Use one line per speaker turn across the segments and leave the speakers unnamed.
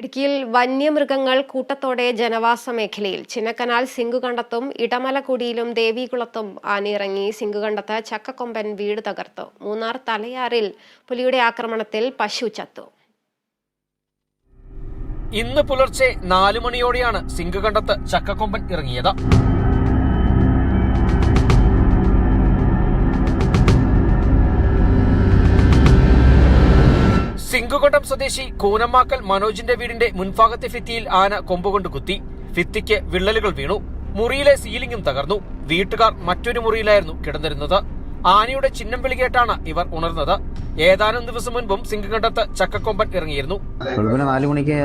ഇടുക്കിയിൽ വന്യമൃഗങ്ങൾ കൂട്ടത്തോടെ ജനവാസ മേഖലയിൽ. ചിന്നക്കനാൽ സിങ്കുകണ്ടത്തും ഇടമലക്കുടിയിലും ദേവികുളത്തും ആനയിറങ്ങി സിങ്കുകണ്ടത്ത് ചക്കക്കൊമ്പൻ വീട് തകർത്തു. മൂന്നാർ തലയാറിൽ പുലിയുടെ ആക്രമണത്തിൽ പശു ചത്തു.
ഇന്ന് പുലർച്ചെ നാലു മണിയോടെയാണ് സിംഗുകണ്ടത്ത് ചക്കക്കൊമ്പൻ ഇറങ്ങിയത്. സിംഗുകൊണ്ടം സ്വദേശി കൂനമ്മാക്കൽ മനോജിന്റെ വീടിന്റെ മുൻഭാഗത്തെ ഫിത്തിയിൽ ആന കൊമ്പുകൊണ്ട് കുത്തി. ഫിത്തിക്ക് വിള്ളലുകൾ വീണു. മുറിയിലെ സീലിംഗും തകർന്നു. വീട്ടുകാർ മറ്റൊരു മുറിയിലായിരുന്നു കിടന്നിരുന്നത്. ആനയുടെ ചിഹ്നം വിളികേട്ടാണ് ഇവർ ഉണർന്നത്. ഏതാനും ദിവസം മുൻപും സിംഗകണ്ടത്ത് ചക്കക്കൊമ്പൻ ഇറങ്ങിയിരുന്നു.
വെളുപ്പിന് നാല് മണിക്ക്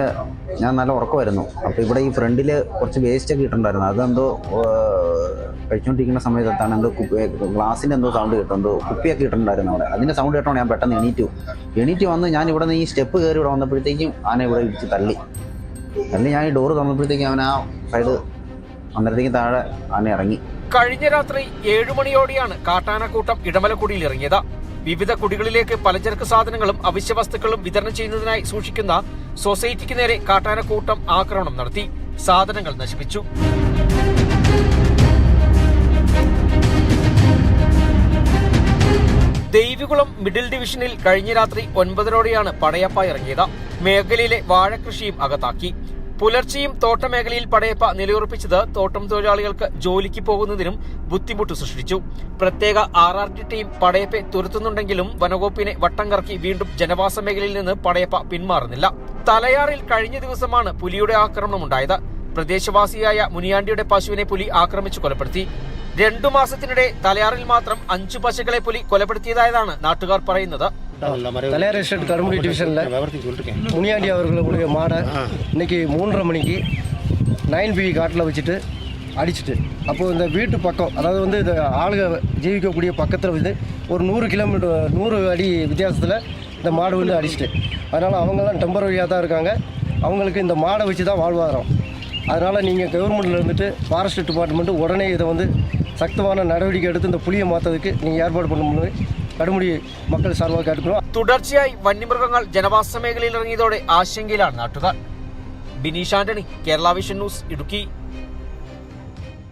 ഞാൻ നല്ല ഉറക്കമായിരുന്നു. അപ്പോൾ ഇവിടെ ഈ ഫ്രണ്ടിൽ കുറച്ച് വേസ്റ്റ് ഒക്കെ ഇട്ടുണ്ടായിരുന്നു അതെന്തോ കഴിച്ചുകൊണ്ടിരിക്കുന്ന സമയത്താണ് എന്തോ കുപ്പി ഗ്ലാസിന്റെ എന്തോ സൗണ്ട് കിട്ടും. കുപ്പിയൊക്കെ ഇട്ടിട്ടുണ്ടായിരുന്നു അവിടെ. അതിന്റെ സൗണ്ട് കേട്ടോ ഞാൻ പെട്ടെന്ന് എണീറ്റു. എണീറ്റ് വന്ന് ഞാൻ ഇവിടെ നിന്ന് ഈ സ്റ്റെപ്പ് കയറി ഇവിടെ വന്നപ്പോഴത്തേക്കും ആന ഇവിടെ ഇടിച്ച് തള്ളി. തള്ളി ഞാൻ ഈ ഡോറ് തുറന്നപ്പോഴത്തേക്കും അവൻ ആ സൈഡ് അന്നേരത്തേക്കും താഴെ ആന ഇറങ്ങി.
കഴിഞ്ഞ രാത്രി ഏഴുമണിയോടെയാണ് കാട്ടാനക്കൂട്ടം ഇടമലക്കുടിയിൽ ഇറങ്ങിയത്. വിവിധ കുടികളിലേക്ക് പലചരക്ക് സാധനങ്ങളും അവശ്യ വസ്തുക്കളും വിതരണം ചെയ്യുന്നതിനായി സൂക്ഷിക്കുന്ന സൊസൈറ്റിക്ക് നേരെ കാട്ടാനക്കൂട്ടം ആക്രമണം നടത്തി. സാധനങ്ങൾ നശിപ്പിച്ചു. ദേവികുളം മിഡിൽ ഡിവിഷനിൽ കഴിഞ്ഞ രാത്രി ഒൻപതരോടെയാണ് പടയപ്പ ഇറങ്ങിയത്. മേഖലയിലെ വാഴകൃഷിയും അകത്താക്കി. പുലർച്ചെയും തോട്ടമേഖലയിൽ പടയപ്പ നിലയുറപ്പിച്ചത് തോട്ടം തൊഴിലാളികൾക്ക് ജോലിക്ക് പോകുന്നതിനും ബുദ്ധിമുട്ട് സൃഷ്ടിച്ചു. പ്രത്യേക ആർ ആർ ടി ടീം പടയപ്പെ തുരത്തുന്നുണ്ടെങ്കിലും വനവകുപ്പിനെ വട്ടം കറക്കി വീണ്ടും ജനവാസ മേഖലയിൽ നിന്ന് പടയപ്പ പിന്മാറുന്നില്ല. തലയാറിൽ കഴിഞ്ഞ ദിവസമാണ് പുലിയുടെ ആക്രമണം ആക്രമണമുണ്ടായത്. പ്രദേശവാസിയായ മുനിയാണ്ടിയുടെ പശുവിനെ പുലി ആക്രമിച്ചു കൊലപ്പെടുത്തി. രണ്ടു മാസത്തിനിടെ തലയാറിൽ മാത്രം അഞ്ചു പശുക്കളെ പുലി കൊലപ്പെടുത്തിയതായതാണ് നാട്ടുകാർ പറയുന്നത്.
தலையார் எஸ்டேட் கருமுடி டிவிஷனில் முனியாண்டி அவர்களுடைய மாடை இன்னைக்கு மூன்றரை மணிக்கு நைன் பி காட்டில் வச்சுட்டு அடிச்சிட்டு அப்போது இந்த வீட்டு பக்கம் அதாவது வந்து இந்த ஆளுக ஜீவிக்கக்கூடிய பக்கத்தில் வந்து ஒரு நூறு கிலோமீட்டர் நூறு அடி வித்தியாசத்தில் இந்த மாடு வந்து அடிச்சிட்டு. அதனால் அவங்கெல்லாம் டெம்பரரியாக தான் இருக்காங்க. அவங்களுக்கு இந்த மாடை வச்சு தான் வாழ்வாதாரம். அதனால் நீங்கள் கவர்மெண்ட்டில் இருந்துட்டு ஃபாரஸ்ட் டிபார்ட்மெண்ட்டு உடனே இதை வந்து சக்தமான நடவடிக்கை எடுத்து இந்த புளியை மாற்றதுக்கு நீங்கள் ஏற்பாடு பண்ணணும்னு കടുമുടി മക്കൾ സർവ കേൾക്കുന്നു
തുടർച്ചയായി വന്യമൃഗങ്ങൾ ജനവാസ മേഖലയിൽ ഇറങ്ങിയതോടെ ആശങ്കയിലാണ് നാട്ടുകാർ. Bineesh Antony Kerala vision news Idukki.